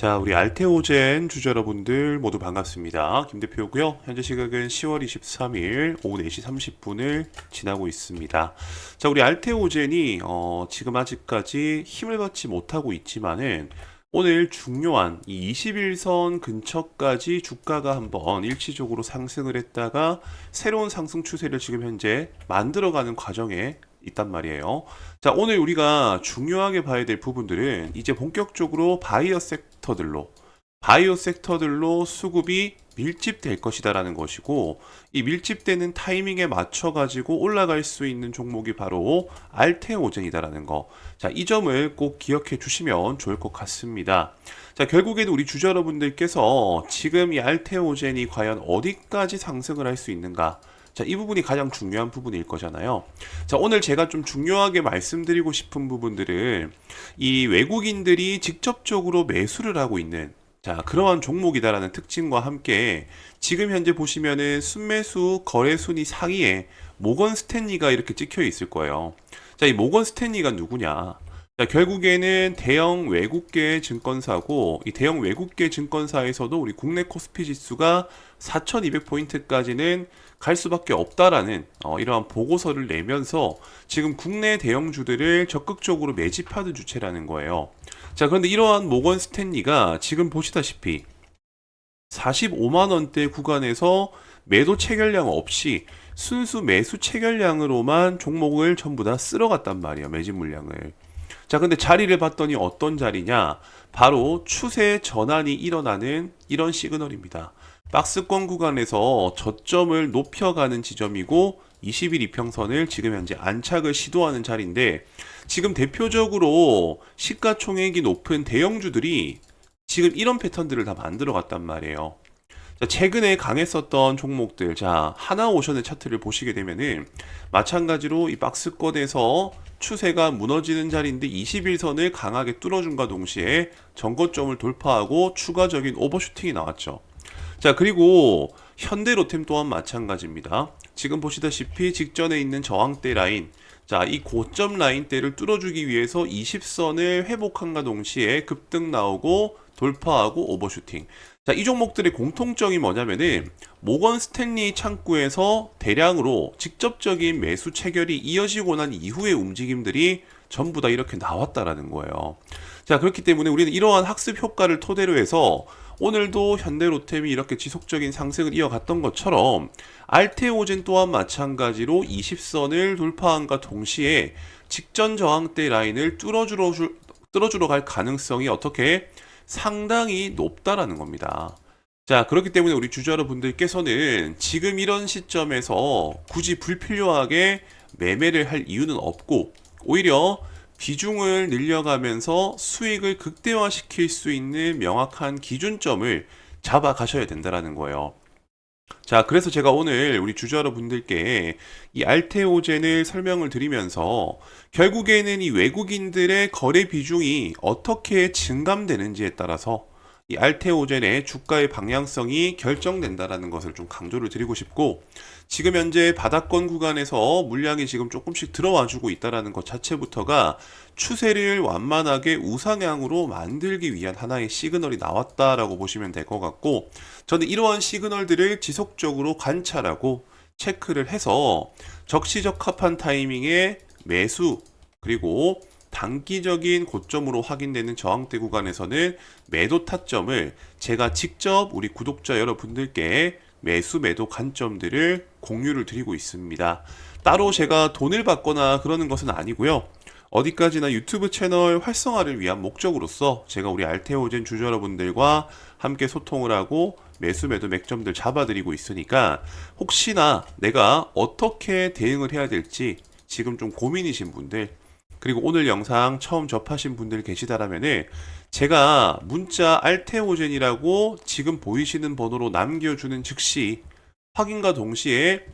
자, 우리 알테오젠 주주 여러분들 모두 반갑습니다. 김 대표고요. 현재 시각은 10월 23일 오후 4시 30분을 지나고 있습니다. 자, 우리 알테오젠이 어, 지금 아직까지 힘을 받지 못하고 있지만은 오늘 중요한 이 21선 근처까지 주가가 한번 일시적으로 상승을 했다가 새로운 상승 추세를 지금 현재 만들어가는 과정에 있단 말이에요. 자, 오늘 우리가 중요하게 봐야 될 부분들은 이제 본격적으로 바이오 섹터들로 바이오 섹터들로 수급이 밀집될 것이다라는 것이고 이 밀집되는 타이밍에 맞춰 가지고 올라갈 수 있는 종목이 바로 알테오젠이다라는 거. 자, 이 점을 꼭 기억해 주시면 좋을 것 같습니다. 자, 결국에는 우리 주주 여러분들께서 지금 이 알테오젠이 과연 어디까지 상승을 할 수 있는가? 자, 이 부분이 가장 중요한 부분일 거잖아요. 자, 오늘 제가 좀 중요하게 말씀드리고 싶은 부분들은 이 외국인들이 직접적으로 매수를 하고 있는 자, 그러한 종목이다라는 특징과 함께 지금 현재 보시면은 순매수 거래 순위 상위에 모건 스탠리가 이렇게 찍혀 있을 거예요. 자, 이 모건 스탠리가 누구냐? 자, 결국에는 대형 외국계 증권사고 이 대형 외국계 증권사에서도 우리 국내 코스피 지수가 4,200포인트까지는 갈 수밖에 없다라는 어, 이러한 보고서를 내면서 지금 국내 대형주들을 적극적으로 매집하는 주체라는 거예요. 자, 그런데 이러한 모건 스탠리가 지금 보시다시피 45만 원대 구간에서 매도 체결량 없이 순수 매수 체결량으로만 종목을 전부 다 쓸어갔단 말이에요. 매집 물량을. 자, 근데 자리를 봤더니 어떤 자리냐? 바로 추세 전환이 일어나는 이런 시그널입니다. 박스권 구간에서 저점을 높여가는 지점이고 20일 이평선을 지금 현재 안착을 시도하는 자리인데 지금 대표적으로 시가총액이 높은 대형주들이 지금 이런 패턴들을 다 만들어 갔단 말이에요. 자, 최근에 강했었던 종목들, 자, 하나오션의 차트를 보시게 되면은 마찬가지로 이 박스권에서 추세가 무너지는 자리인데 21선을 강하게 뚫어준과 동시에 전고점을 돌파하고 추가적인 오버슈팅이 나왔죠. 자, 그리고 현대 로템 또한 마찬가지입니다. 지금 보시다시피 직전에 있는 저항대 라인, 자, 이 고점 라인대를 뚫어주기 위해서 20선을 회복한과 동시에 급등 나오고 돌파하고 오버슈팅. 자, 이 종목들의 공통점이 뭐냐면은 모건 스탠리 창구에서 대량으로 직접적인 매수 체결이 이어지고 난 이후의 움직임들이 전부 다 이렇게 나왔다라는 거예요. 자, 그렇기 때문에 우리는 이러한 학습 효과를 토대로 해서 오늘도 현대로템이 이렇게 지속적인 상승을 이어갔던 것처럼 알테오젠 또한 마찬가지로 20선을 돌파함과 동시에 직전 저항대 라인을 뚫어주러, 줄- 뚫어주러 갈 가능성이 어떻게 상당히 높다라는 겁니다. 자, 그렇기 때문에 우리 주주 여러분들께서는 지금 이런 시점에서 굳이 불필요하게 매매를 할 이유는 없고 오히려 비중을 늘려가면서 수익을 극대화시킬 수 있는 명확한 기준점을 잡아 가셔야 된다라는 거예요. 자, 그래서 제가 오늘 우리 주주 여러분들께 이 알테오젠을 설명을 드리면서 결국에는 이 외국인들의 거래 비중이 어떻게 증감되는지에 따라서 이 알테오젠의 주가의 방향성이 결정된다라는 것을 좀 강조를 드리고 싶고 지금 현재 바닥권 구간에서 물량이 지금 조금씩 들어와 주고 있다라는 것 자체부터가 추세를 완만하게 우상향으로 만들기 위한 하나의 시그널이 나왔다라고 보시면 될 것 같고 저는 이러한 시그널들을 지속적으로 관찰하고 체크를 해서 적시적합한 타이밍에 매수 그리고 단기적인 고점으로 확인되는 저항대 구간에서는 매도 타점을 제가 직접 우리 구독자 여러분들께 매수 매도 관점들을 공유를 드리고 있습니다. 따로 제가 돈을 받거나 그러는 것은 아니고요. 어디까지나 유튜브 채널 활성화를 위한 목적으로서 제가 우리 알테오젠 주주 여러분들과 함께 소통을 하고 매수 매도 맥점들 잡아드리고 있으니까 혹시나 내가 어떻게 대응을 해야 될지 지금 좀 고민이신 분들 그리고 오늘 영상 처음 접하신 분들 계시다라면은 제가 문자 알테오젠이라고 지금 보이시는 번호로 남겨주는 즉시 확인과 동시에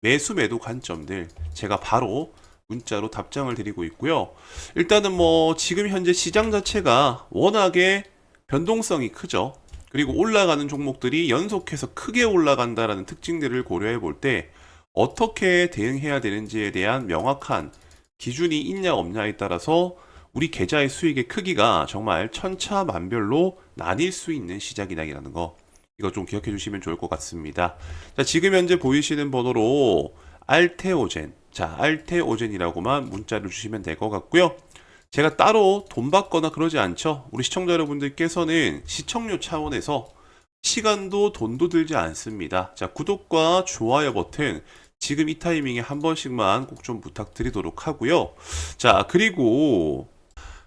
매수 매도 관점들 제가 바로 문자로 답장을 드리고 있고요. 일단은 뭐 지금 현재 시장 자체가 워낙에 변동성이 크죠. 그리고 올라가는 종목들이 연속해서 크게 올라간다라는 특징들을 고려해 볼 때 어떻게 대응해야 되는지에 대한 명확한 기준이 있냐 없냐에 따라서 우리 계좌의 수익의 크기가 정말 천차만별로 나뉠 수 있는 시작이다라는 거 이거 좀 기억해 주시면 좋을 것 같습니다. 자, 지금 현재 보이시는 번호로 알테오젠, 자, 알테오젠이라고만 문자를 주시면 될 것 같고요. 제가 따로 돈 받거나 그러지 않죠. 우리 시청자 여러분들께서는 시청료 차원에서 시간도 돈도 들지 않습니다. 자, 구독과 좋아요 버튼 지금 이 타이밍에 한 번씩만 꼭 좀 부탁드리도록 하고요. 자, 그리고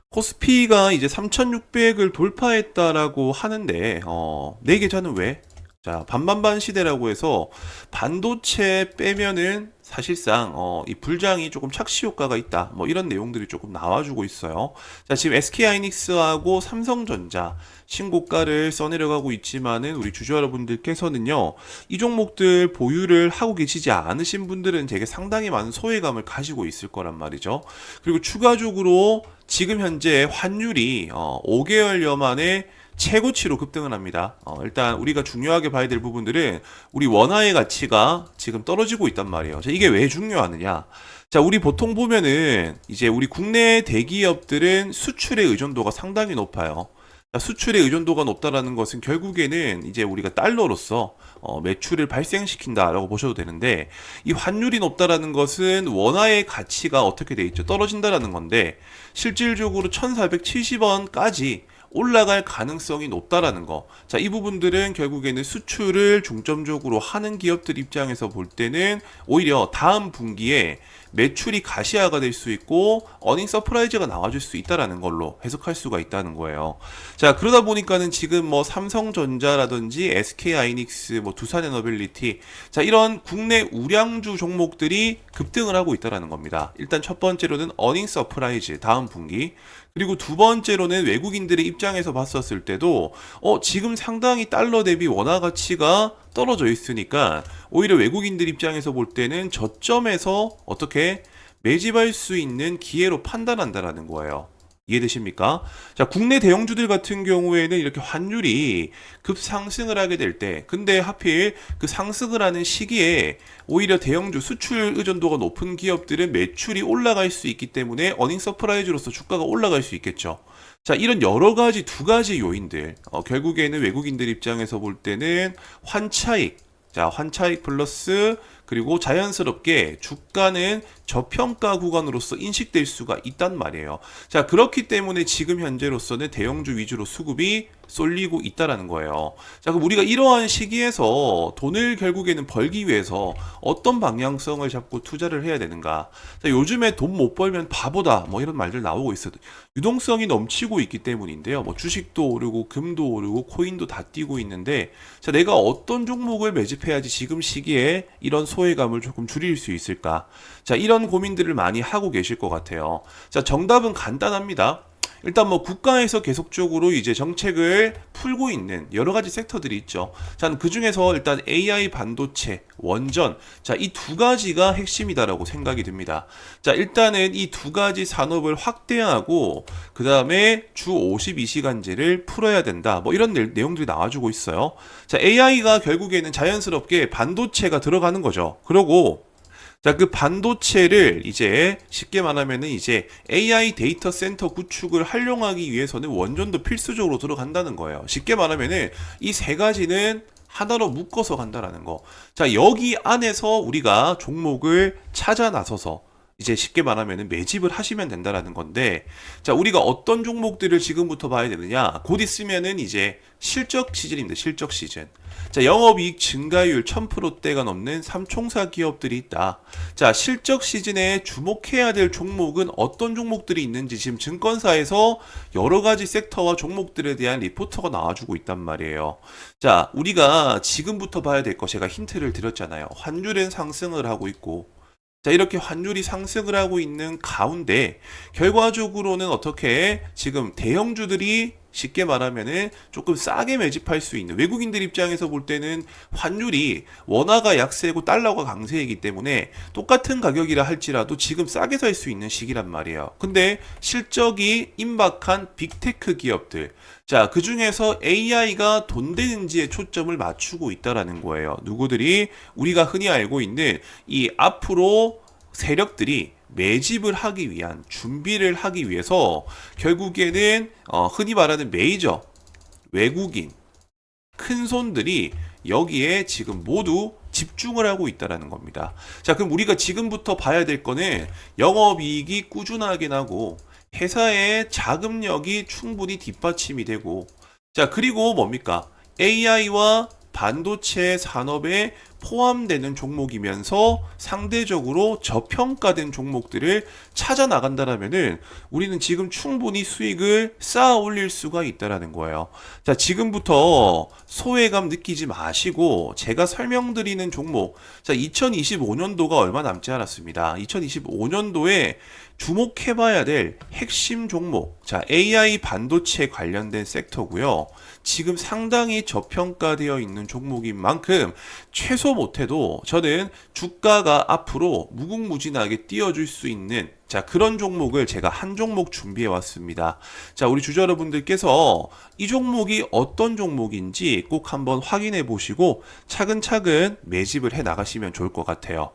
코스피가 이제 3,600을 돌파했다라고 하는데, 어, 내 계좌는 왜? 자, 반반반 시대라고 해서 반도체 빼면은 사실상 어, 이 불장이 조금 착시 효과가 있다. 뭐 이런 내용들이 조금 나와주고 있어요. 자, 지금 SK 하이닉스하고 삼성전자 신고가를 써내려가고 있지만은 우리 주주 여러분들께서는요, 이 종목들 보유를 하고 계시지 않으신 분들은 되게 상당히 많은 소외감을 가지고 있을 거란 말이죠. 그리고 추가적으로 지금 현재 환율이 어, 5개월여 만에 최고치로 급등을 합니다. 어, 일단 우리가 중요하게 봐야 될 부분들은 우리 원화의 가치가 지금 떨어지고 있단 말이에요. 자, 이게 왜 중요하느냐? 자, 우리 보통 보면은 이제 우리 국내 대기업들은 수출의 의존도가 상당히 높아요. 자, 수출의 의존도가 높다라는 것은 결국에는 이제 우리가 달러로서 어, 매출을 발생시킨다라고 보셔도 되는데 이 환율이 높다라는 것은 원화의 가치가 어떻게 돼 있죠? 떨어진다라는 건데 실질적으로 1,470원까지 올라갈 가능성이 높다라는 거. 자, 이 부분들은 결국에는 수출을 중점적으로 하는 기업들 입장에서 볼 때는 오히려 다음 분기에 매출이 가시화가 될 수 있고 어닝 서프라이즈가 나와줄 수 있다라는 걸로 해석할 수가 있다는 거예요. 자 그러다 보니까는 지금 뭐 삼성전자라든지 SK 하이닉스, 뭐 두산에너빌리티 자 이런 국내 우량주 종목들이 급등을 하고 있다라는 겁니다. 일단 첫 번째로는 어닝 서프라이즈 다음 분기 그리고 두 번째로는 외국인들의 입장에서 봤었을 때도 어 지금 상당히 달러 대비 원화 가치가 떨어져 있으니까 오히려 외국인들 입장에서 볼 때는 저점에서 어떻게 매집할 수 있는 기회로 판단한다라는 거예요. 이해되십니까? 자, 국내 대형주들 같은 경우에는 이렇게 환율이 급상승을 하게 될 때, 근데 하필 그 상승을 하는 시기에 오히려 대형주 수출 의존도가 높은 기업들은 매출이 올라갈 수 있기 때문에 어닝 서프라이즈로서 주가가 올라갈 수 있겠죠. 자, 이런 여러 가지 두 가지 요인들, 어, 결국에는 외국인들 입장에서 볼 때는 환차익, 자, 환차익 플러스 그리고 자연스럽게 주가는 저평가 구간으로서 인식될 수가 있단 말이에요. 자, 그렇기 때문에 지금 현재로서는 대형주 위주로 수급이 쏠리고 있다라는 거예요. 자, 그럼 우리가 이러한 시기에서 돈을 결국에는 벌기 위해서 어떤 방향성을 잡고 투자를 해야 되는가? 자, 요즘에 돈 못 벌면 바보다 뭐 이런 말들 나오고 있어도 유동성이 넘치고 있기 때문인데요. 뭐 주식도 오르고 금도 오르고 코인도 다 뛰고 있는데 자, 내가 어떤 종목을 매집해야지 지금 시기에 이런 소외감을 조금 줄일 수 있을까? 자, 이런 고민들을 많이 하고 계실 것 같아요. 자, 정답은 간단합니다. 일단 뭐 국가에서 계속적으로 이제 정책을 풀고 있는 여러 가지 섹터들이 있죠. 자, 그 중에서 일단 AI 반도체, 원전, 자, 이 두 가지가 핵심이다라고 생각이 듭니다. 자, 일단은 이 두 가지 산업을 확대하고, 그 다음에 주 52시간제를 풀어야 된다. 뭐 이런 내, 내용들이 나와주고 있어요. 자, AI가 결국에는 자연스럽게 반도체가 들어가는 거죠. 그러고, 자, 그 반도체를 이제 쉽게 말하면은 이제 AI 데이터 센터 구축을 활용하기 위해서는 원전도 필수적으로 들어간다는 거예요. 쉽게 말하면은 이 세 가지는 하나로 묶어서 간다라는 거. 자, 여기 안에서 우리가 종목을 찾아 나서서 이제 쉽게 말하면 매집을 하시면 된다라는 건데, 자, 우리가 어떤 종목들을 지금부터 봐야 되느냐? 곧 있으면은 이제 실적 시즌입니다. 실적 시즌. 자, 영업이익 증가율 1000%대가 넘는 삼총사 기업들이 있다. 자, 실적 시즌에 주목해야 될 종목은 어떤 종목들이 있는지 지금 증권사에서 여러 가지 섹터와 종목들에 대한 리포터가 나와주고 있단 말이에요. 자, 우리가 지금부터 봐야 될 거 제가 힌트를 드렸잖아요. 환율은 상승을 하고 있고, 자, 이렇게 환율이 상승을 하고 있는 가운데 결과적으로는 어떻게 지금 대형주들이 쉽게 말하면은 조금 싸게 매집할 수 있는 외국인들 입장에서 볼 때는 환율이 원화가 약세고 달러가 강세이기 때문에 똑같은 가격이라 할지라도 지금 싸게 살 수 있는 시기란 말이에요. 근데 실적이 임박한 빅테크 기업들 자, 그 중에서 AI가 돈 되는지에 초점을 맞추고 있다라는 거예요. 누구들이 우리가 흔히 알고 있는 이 앞으로 세력들이 매집을 하기 위한 준비를 하기 위해서 결국에는 어, 흔히 말하는 메이저 외국인 큰 손들이 여기에 지금 모두 집중을 하고 있다라는 겁니다. 자, 그럼 우리가 지금부터 봐야 될 거는 영업이익이 꾸준하게 나고 회사의 자금력이 충분히 뒷받침이 되고 자, 그리고 뭡니까? AI와 반도체 산업에 포함되는 종목이면서 상대적으로 저평가된 종목들을 찾아 나간다라면은 우리는 지금 충분히 수익을 쌓아 올릴 수가 있다라는 거예요. 자, 지금부터 소외감 느끼지 마시고 제가 설명드리는 종목. 자, 2025년도가 얼마 남지 않았습니다. 2025년도에 주목해봐야 될 핵심 종목. 자, AI 반도체 관련된 섹터고요. 지금 상당히 저평가되어 있는 종목인 만큼 최소 못해도 저는 주가가 앞으로 무궁무진하게 뛰어줄 수 있는 자 그런 종목을 제가 한 종목 준비해 왔습니다. 자 우리 주주 여러분들께서 이 종목이 어떤 종목인지 꼭 한번 확인해 보시고 차근차근 매집을 해 나가시면 좋을 것 같아요.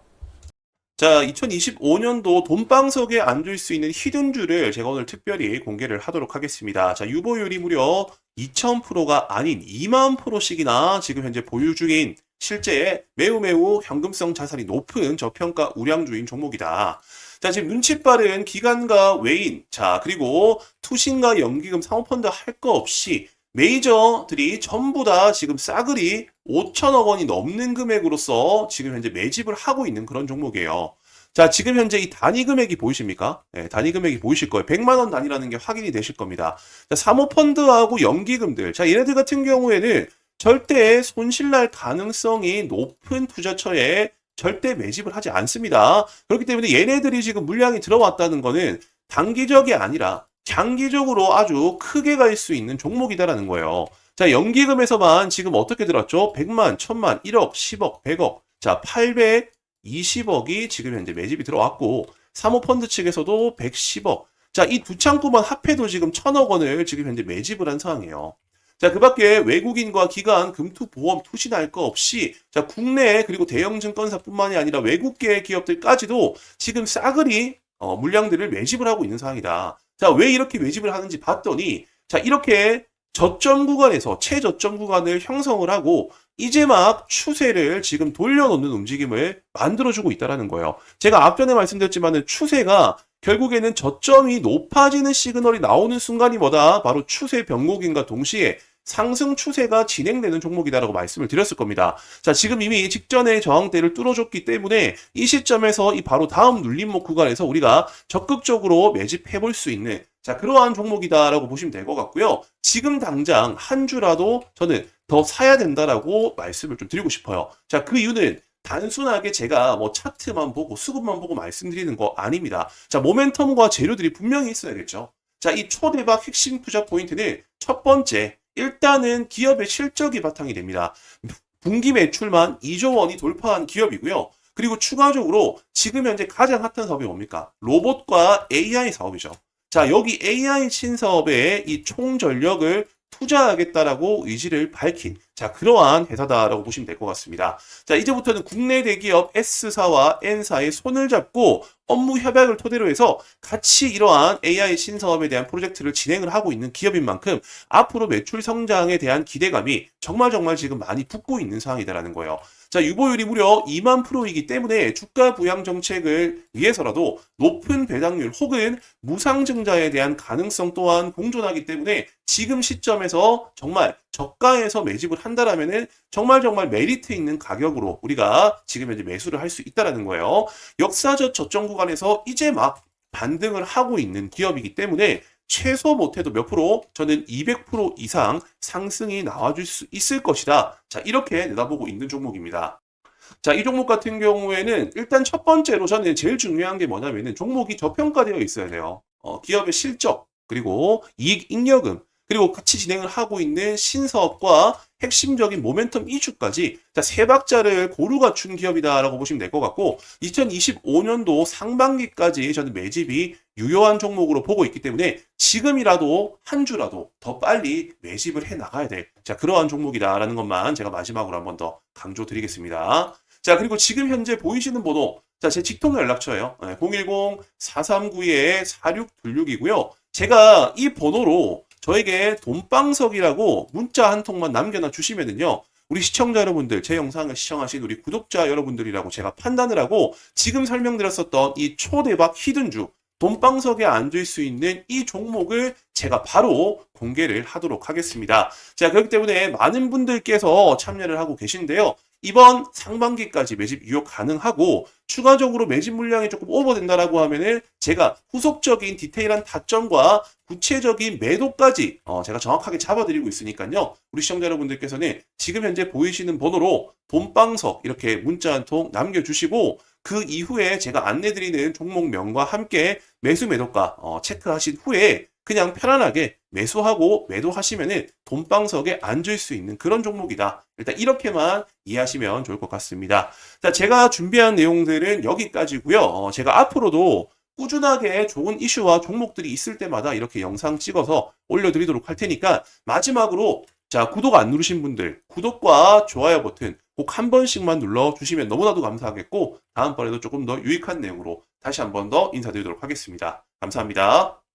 자, 2025년도 돈방석에 앉을 수 있는 히든주를 제가 오늘 특별히 공개를 하도록 하겠습니다. 자, 유보율이 무려 2000%가 아닌 2만 프로씩이나 지금 현재 보유 중인 실제 매우 매우 현금성 자산이 높은 저평가 우량주인 종목이다. 자, 지금 눈치 빠른 기관과 외인, 자, 그리고 투신과 연기금 사모펀드 할 거 없이 메이저들이 전부 다 지금 싸그리 5천억 원이 넘는 금액으로서 지금 현재 매집을 하고 있는 그런 종목이에요. 자, 지금 현재 이 단위 금액이 보이십니까? 네, 단위 금액이 보이실 거예요. 100만 원 단위라는 게 확인이 되실 겁니다. 자, 사모펀드하고 연기금들. 자, 얘네들 같은 경우에는 절대 손실날 가능성이 높은 투자처에 절대 매집을 하지 않습니다. 그렇기 때문에 얘네들이 지금 물량이 들어왔다는 거는 단기적이 아니라 장기적으로 아주 크게 갈 수 있는 종목이다라는 거예요. 자, 연기금에서만 지금 어떻게 들었죠? 100만, 1000만, 1억, 10억, 100억. 자, 820억이 지금 현재 매집이 들어왔고, 사모펀드 측에서도 110억. 자, 이 두 창구만 합해도 지금 1000억 원을 지금 현재 매집을 한 상황이에요. 자, 그 밖에 외국인과 기관, 금투, 보험, 투신 할 거 없이, 자, 국내 그리고 대형 증권사뿐만이 아니라 외국계 기업들까지도 지금 싸그리 어, 물량들을 매집을 하고 있는 상황이다. 자, 왜 이렇게 매집을 하는지 봤더니, 자, 이렇게 저점 구간에서 최저점 구간을 형성을 하고, 이제 막 추세를 지금 돌려놓는 움직임을 만들어주고 있다라는 거예요. 제가 앞전에 말씀드렸지만은 추세가 결국에는 저점이 높아지는 시그널이 나오는 순간이 뭐다? 바로 추세 변곡인과 동시에 상승 추세가 진행되는 종목이다라고 말씀을 드렸을 겁니다. 자, 지금 이미 직전의 저항대를 뚫어줬기 때문에 이 시점에서 이 바로 다음 눌림목 구간에서 우리가 적극적으로 매집해 볼 수 있는 자, 그러한 종목이다라고 보시면 될 것 같고요. 지금 당장 한 주라도 저는 더 사야 된다라고 말씀을 좀 드리고 싶어요. 자, 그 이유는 단순하게 제가 뭐 차트만 보고 수급만 보고 말씀드리는 거 아닙니다. 자, 모멘텀과 재료들이 분명히 있어야겠죠. 자, 이 초대박 핵심 투자 포인트는 첫 번째, 일단은 기업의 실적이 바탕이 됩니다. 분기 매출만 2조 원이 돌파한 기업이고요. 그리고 추가적으로 지금 현재 가장 핫한 사업이 뭡니까? 로봇과 AI 사업이죠. 자, 여기 AI 신사업에 이 총전력을 투자하겠다라고 의지를 밝힌 자 그러한 회사다라고 보시면 될 것 같습니다. 자 이제부터는 국내 대기업 S사와 N사의 손을 잡고 업무 협약을 토대로 해서 같이 이러한 AI 신사업에 대한 프로젝트를 진행을 하고 있는 기업인 만큼 앞으로 매출 성장에 대한 기대감이 정말 정말 지금 많이 붙고 있는 상황이다라는 거예요. 자, 유보율이 무려 2만 프로이기 때문에 주가 부양 정책을 위해서라도 높은 배당률 혹은 무상증자에 대한 가능성 또한 공존하기 때문에 지금 시점에서 정말 저가에서 매집을 한다라면은 정말 정말 메리트 있는 가격으로 우리가 지금 현재 매수를 할 수 있다라는 거예요. 역사적 저점 구간에서 이제 막 반등을 하고 있는 기업이기 때문에 최소 못해도 몇 프로 저는 200% 이상 상승이 나와줄 수 있을 것이다. 자 이렇게 내다보고 있는 종목입니다. 자, 이 종목 같은 경우에는 일단 첫 번째로 저는 제일 중요한 게 뭐냐면은 종목이 저평가되어 있어야 돼요. 어, 기업의 실적, 그리고 이익 잉여금, 그리고 같이 진행을 하고 있는 신사업과 핵심적인 모멘텀 이슈까지 세 박자를 고루 갖춘 기업이다라고 보시면 될 것 같고 2025년도 상반기까지 저는 매집이 유효한 종목으로 보고 있기 때문에 지금이라도 한 주라도 더 빨리 매집을 해 나가야 될 자, 그러한 종목이다라는 것만 제가 마지막으로 한 번 더 강조드리겠습니다. 자, 그리고 지금 현재 보이시는 번호 자, 제 직통 연락처예요. 010-439-4626이고요. 제가 이 번호로 저에게 돈방석이라고 문자 한 통만 남겨놔 주시면은요. 우리 시청자 여러분들, 제 영상을 시청하신 우리 구독자 여러분들이라고 제가 판단을 하고 지금 설명드렸었던 이 초대박 히든주, 돈방석에 앉을 수 있는 이 종목을 제가 바로 공개를 하도록 하겠습니다. 자, 그렇기 때문에 많은 분들께서 참여를 하고 계신데요. 이번 상반기까지 매집 유효 가능하고 추가적으로 매집 물량이 조금 오버된다라고 하면은 제가 후속적인 디테일한 타점과 구체적인 매도까지 어, 제가 정확하게 잡아드리고 있으니까요. 우리 시청자 여러분들께서는 지금 현재 보이시는 번호로 돈방석 이렇게 문자 한 통 남겨주시고 그 이후에 제가 안내드리는 종목명과 함께 매수 매도가 어, 체크하신 후에 그냥 편안하게 매수하고 매도하시면은 돈방석에 앉을 수 있는 그런 종목이다. 일단 이렇게만 이해하시면 좋을 것 같습니다. 자, 제가 준비한 내용들은 여기까지고요. 어, 제가 앞으로도 꾸준하게 좋은 이슈와 종목들이 있을 때마다 이렇게 영상 찍어서 올려드리도록 할 테니까 마지막으로 자 구독 안 누르신 분들 구독과 좋아요 버튼 꼭 한 번씩만 눌러주시면 너무나도 감사하겠고 다음번에도 조금 더 유익한 내용으로 다시 한 번 더 인사드리도록 하겠습니다. 감사합니다.